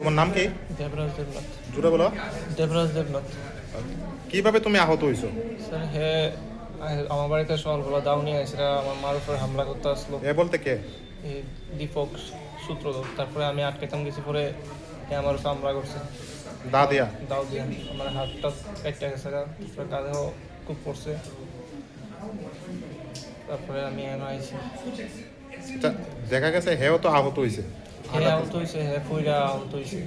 তোমার নাম কি? দেবরাজ দেবনাথ। জুড়ে বলো। দেবরাজ দেবনাথ। কীভাবে তুমি আহত হইছো স্যার হে আমার বাড়িতে সকালবেলা দাও নিয়ে এসেরা আমার মার উপরে হামলা করতে আসলো। এ বলতে কে? দীপক সূত্রধর। তারপরে আমি আটকেতাম গেছি পরে আমার উপরে হামলা করছে। দা দিয়া। দাও দিয়ে। আমার হাতটা কেটে গেছে তারপরে কাঁধেও খুব পড়ছে। তারপরে আমি এনে আইছি আচ্ছা, দেখা গেছে হেও তো আহত হইছে। হে আহত হয়েছে হে ফুইরা আহত হয়েছে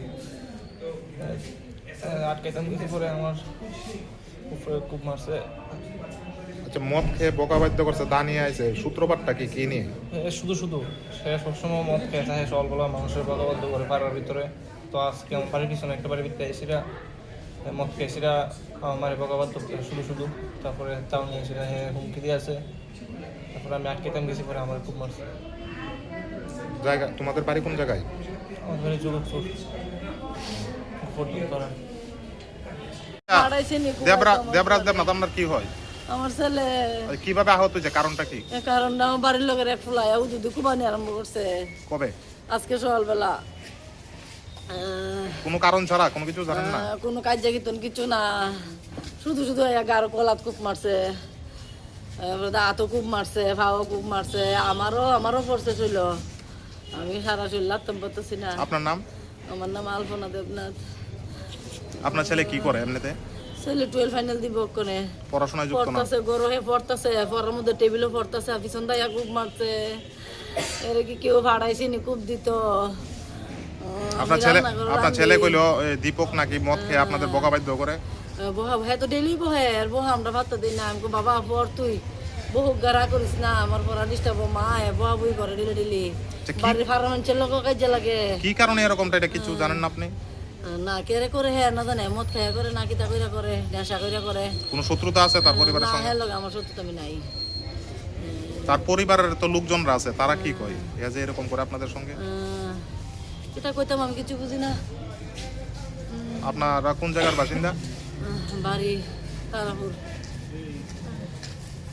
আটকেতাম গেছি পরে আমার উপরে খুব মারছে। আচ্ছা মদ খেয়ে বোকা বাধ্য করছে দা নিয়ে আইছে সূত্রপাতটা কি কি নিয়ে? শুধু শুধু সে সবসময় মদ খেয়ে থাকে সকালবেলা মানুষের বলবদ্ধ করে পাড়ার ভিতরে। তো আজকে আমার বাড়ির পিছনে একটা বাড়ির ভিতরে এসিরা মদ খেয়ে এসিরা আমার বকাবাদ্য করে শুধু শুধু। তারপরে তাও নিয়ে এসিরা হ্যাঁ হুমকি দিয়ে আছে তারপরে আমি আটকেতাম গেছি পরে আমার খুব মারছে। জায়গা তোমাদের বাড়ি কোন জায়গায়? আমার বাড়ি যুগপুর করা পাঠাইছে নি কুমার দেবরা আমার দেবরাজ দেবনাথ আপনার কি হয়? আমার ছেলে কীভাবে আহত হয়েছে? কারণটা কি? এ আমার বাড়ির লোকের এক ফুলাই উদুদি কুবানি আরম্ভ করছে। কবে? আজকে সকালবেলা। আহ, কোনো কারণ ছাড়া? কোনো কিছু জানেন না? কোনো কাজ কিতন কিছু না। শুধু শুধু গারো কলাত কূপ মারছে। দাঁতও কূপ মারছে ভাও কূপ মারছে। আমারও আমারও পড়ছে ছিল আমি সারা শরীর লাগতাম পারতেছি না। আপনার নাম? আমার নাম আলপনা দেবনাথ। আপনার ছেলে কি করে এমনিতে? ছেলে টুয়েলভ ফাইনাল দিব কোনে পড়াশোনায় যুক্ত না? পড়তাছে গরো পড়তাছে পড়ার মধ্যে টেবিলও পড়তাছে পিছন মারছে। এর কি কেউ ভাড়াইছে নি কূপ দিত। আপনার ছেলে আপনার ছেলে কইলো দীপক নাকি মদ খেয়ে আপনাদের বোকা বাধ্য করে? বহা হ্যাঁ তো ডেলি বহে আর বহা আমরা ভাত দিই না। আমি বাবা পর তুই। বহু গারা করিস না আমার পড়া ডিস্টার্ব মা হে বহা বই করে ডেলি ডেলি বাড়ির ফার্ম অঞ্চল লোক কাজে লাগে। কি কারণে এরকমটা? এটা কিছু জানেন না আপনি? না কেরে করে হ্যাঁ না জানে মদ খেয়ে করে না কিতা কইরা করে নেশা কইরা করে। কোনো শত্রুতা আছে তার পরিবারের সঙ্গে? হ্যাঁ লগে আমার সত্যি আমি নাই। তার পরিবারের তো লোকজনরা আছে তারা কি কয়? এ যে এরকম করে আপনাদের সঙ্গে? যেটা কইতাম আমি কিছু বুঝি না। আপনারা কোন জায়গার বাসিন্দা? বাড়ি তারাপুর।